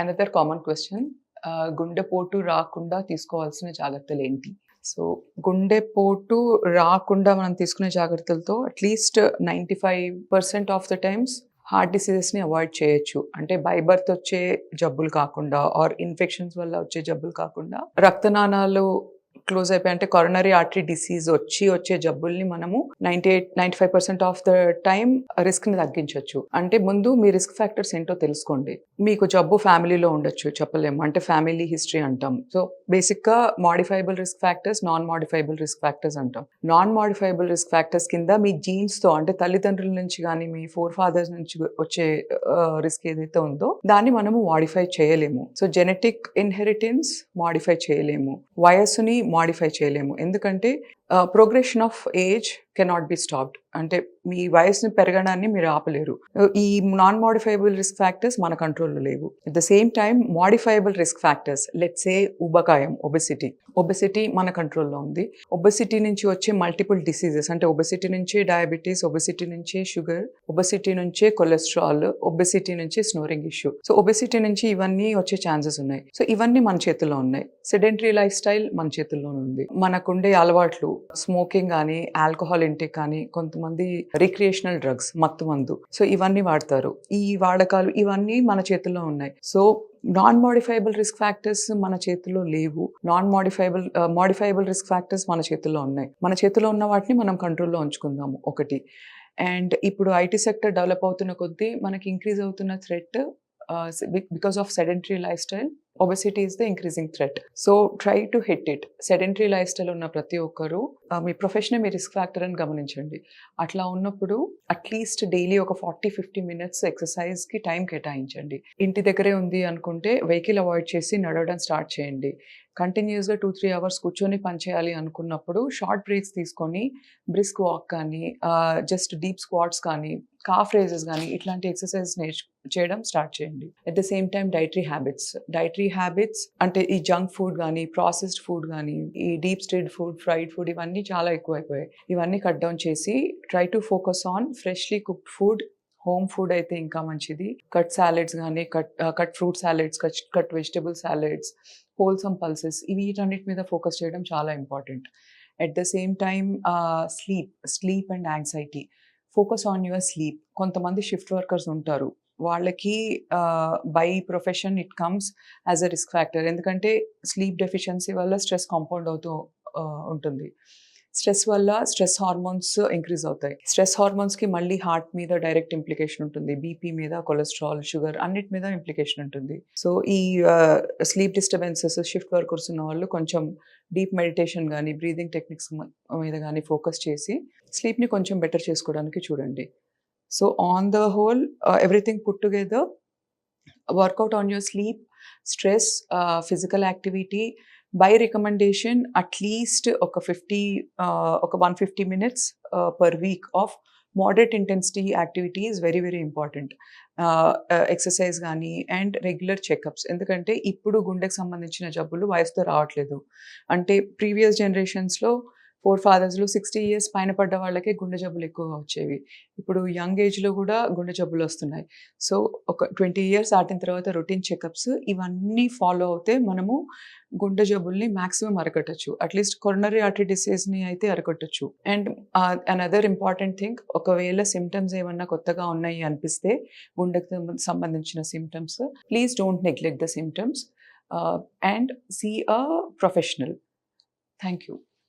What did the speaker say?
Another common question గుండెపోటు రాకుండా తీసుకోవాల్సిన జాగ్రత్తలు ఏంటి? సో గుండెపోటు రాకుండా మనం తీసుకునే జాగ్రత్తలతో at least ninety five percent of the times heart డిసీజెస్ని avoid చేయొచ్చు. అంటే బై బర్త్ వచ్చే జబ్బులు కాకుండా ఆర్ ఇన్ఫెక్షన్స్ వల్ల వచ్చే జబ్బులు కాకుండా రక్తనాళాలు క్లోజ్ అయిపోయి అంటే కొరనరీ ఆర్టరీ డిసీజ్ వచ్చి వచ్చే జబ్బుల్ని మనము ninety eight ninety five percent of the time రిస్క్ని తగ్గించవచ్చు అంటే ముందు మీ రిస్క్ ఫ్యాక్టర్స్ ఏంటో తెలుసుకోండి. మీకు జబ్బు ఫ్యామిలీలో ఉండొచ్చు చెప్పలేము. అంటే ఫ్యామిలీ హిస్టరీ అంటాం. సో బేసిక్గా modifiable risk factors non modifiable risk factors అంటాం. నాన్ మాడిఫైబుల్ రిస్క్ ఫ్యాక్టర్స్ కింద మీ జీన్స్తో అంటే తల్లిదండ్రుల నుంచి కానీ మీ ఫోర్ ఫాదర్స్ నుంచి వచ్చే రిస్క్ ఏదైతే ఉందో దాన్ని మనము మాడిఫై చేయలేము. సో జెనెటిక్ ఇన్హెరిటెన్స్ మాడిఫై చేయలేము. వయస్సుని మాడిఫై చేయలేము. ఎందుకంటే progression of age cannot be stopped అంటే మీ వయసుని పెరగడాన్ని మీరు ఆపలేరు. ఈ నాన్ మోడిఫైబుల్ రిస్క్ ఫ్యాక్టర్స్ మన కంట్రోల్లో లేవు. At the same time modifiable risk factors let's a ఉబకాయం obesity obesity మన కంట్రోల్లో ఉంది. ఒబెసిటీ నుంచి వచ్చే మల్టిపుల్ డిసీజెస్ అంటే ఒబెసిటీ నుంచే డయాబెటీస్ ఒబెసిటీ నుంచే షుగర్ ఒబెసిటీ నుంచే కొలెస్ట్రాల్ ఒబెసిటీ నుంచి స్నోరింగ్ ఇష్యూ సో ఒబెసిటీ నుంచి ఇవన్నీ వచ్చే ఛాన్సెస్ ఉన్నాయి. సో ఇవన్నీ మన చేతుల్లో ఉన్నాయి. సెడెంటరీ లైఫ్ స్టైల్ మన చేతుల్లోనే ఉంది. మనకుండే అలవాట్లు స్మోకింగ్ కానీ ఆల్కహాల్ ఇంటేక్ కానీ కొంతమంది రిక్రియేషనల్ డ్రగ్స్ మత్తు మందు. సో ఇవన్నీ వాడతారు. ఈ వాడకాలు ఇవన్నీ మన చేతుల్లో ఉన్నాయి. So non modifiable risk factors మన చేతిలో లేవు. Non modifiable modifiable risk factors మన చేతిలో ఉన్నాయి. మన చేతిలో ఉన్న వాటిని మనం కంట్రోల్లో ఉంచుకుందాము. ఒకటి. అండ్ ఇప్పుడు ఐటీ సెక్టర్ డెవలప్ అవుతున్న కొద్దీ మనకి ఇంక్రీజ్ అవుతున్న threat because of sedentary lifestyle obesity is the increasing threat so try to hit it sedentary lifestyle ఉన్న ప్రతి ఒక్కరూ మీ ప్రొఫెషన్ మీ రిస్క్ ఫ్యాక్టర్ అని గమనించండి. అట్లా ఉన్నప్పుడు అట్లీస్ట్ డైలీ ఒక ఫార్టీ ఫిఫ్టీ మినిట్స్ ఎక్సర్సైజ్కి టైం కేటాయించండి. ఇంటి దగ్గరే ఉంది అనుకుంటే వెహికల్ అవాయిడ్ చేసి నడవడం స్టార్ట్ చేయండి. కంటిన్యూస్గా టూ త్రీ అవర్స్ కూర్చొని పనిచేయాలి అనుకున్నప్పుడు షార్ట్ బ్రేక్స్ తీసుకొని బ్రిస్క్ వాక్ కానీ జస్ట్ డీప్ స్క్వాట్స్ కానీ కాఫ్ రేజెస్ కానీ ఇట్లాంటి ఎక్సర్సైజ్ నేర్చు చేయడం స్టార్ట్ చేయండి. At the same time dietary habits dietary habits అంటే ఈ జంక్ ఫుడ్ కానీ ప్రాసెస్డ్ ఫుడ్ కానీ ఈ deep stayed food fried food ఇవన్నీ చాలా ఎక్కువైపోయాయి. ఇవన్నీ కట్ డౌన్ చేసి try to focus on freshly cooked food home food అయితే ఇంకా మంచిది. కట్ సాలెడ్స్ కానీ cut cut fruit salads cut cut vegetable salads wholesome pulses ఇవి వీటన్నిటి మీద ఫోకస్ చేయడం చాలా important at the same time sleep sleep and anxiety focus on your sleep కొంతమంది షిఫ్ట్ వర్కర్స్ ఉంటారు. వాళ్ళకి by profession it comes as a risk factor ఎందుకంటే sleep deficiency వల్ల స్ట్రెస్ కాంపౌండ్ అవుతూ ఉంటుంది. స్ట్రెస్ వల్ల స్ట్రెస్ హార్మోన్స్ ఇంక్రీజ్ అవుతాయి. Stress హార్మోన్స్కి మళ్ళీ హార్ట్ మీద డైరెక్ట్ ఇంప్లికేషన్ ఉంటుంది. బీపీ మీద కొలెస్ట్రాల్ షుగర్ అన్నిటి మీద ఇంప్లికేషన్ ఉంటుంది. సో ఈ స్లీప్ డిస్టర్బెన్సెస్ షిఫ్ట్ వర్కర్స్ ఉన్న వాళ్ళు కొంచెం డీప్ మెడిటేషన్ కానీ బ్రీదింగ్ టెక్నిక్స్ మీద కానీ ఫోకస్ చేసి స్లీప్ని కొంచెం బెటర్ చేసుకోవడానికి చూడండి. So on the whole everything put together workout on your sleep stress physical activity by recommendation at least ఒక ఫిఫ్టీ uh, ఒక one fifty minutes per week of moderate intensity activity is very very important exercise కానీ and regular checkups ఎందుకంటే ఇప్పుడు గుండెకి సంబంధించిన జబ్బులు వయసుతో రావట్లేదు. అంటే ప్రీవియస్ జనరేషన్స్లో ఫోర్ ఫాదర్స్లో సిక్స్టీ ఇయర్స్ పైన పడ్డ వాళ్ళకే గుండె జబ్బులు ఎక్కువగా వచ్చేవి. ఇప్పుడు యంగ్ ఏజ్లో కూడా గుండె జబ్బులు వస్తున్నాయి. సో ఒక ట్వంటీ ఇయర్స్ దాటిన తర్వాత రొటీన్ చెకప్స్ ఇవన్నీ ఫాలో అవుతే మనము గుండె జబ్బుల్ని మ్యాక్సిమం అరకట్టచ్చు. అట్లీస్ట్ కొరనరీ ఆర్టరీ డిసీజ్ని అయితే అరకట్టచ్చు. అండ్ అనదర్ ఇంపార్టెంట్ థింగ్ ఒకవేళ సిమ్టమ్స్ ఏమన్నా కొత్తగా ఉన్నాయి అనిపిస్తే గుండెకు సంబంధించిన symptoms please don't neglect the symptoms and see a professional thank you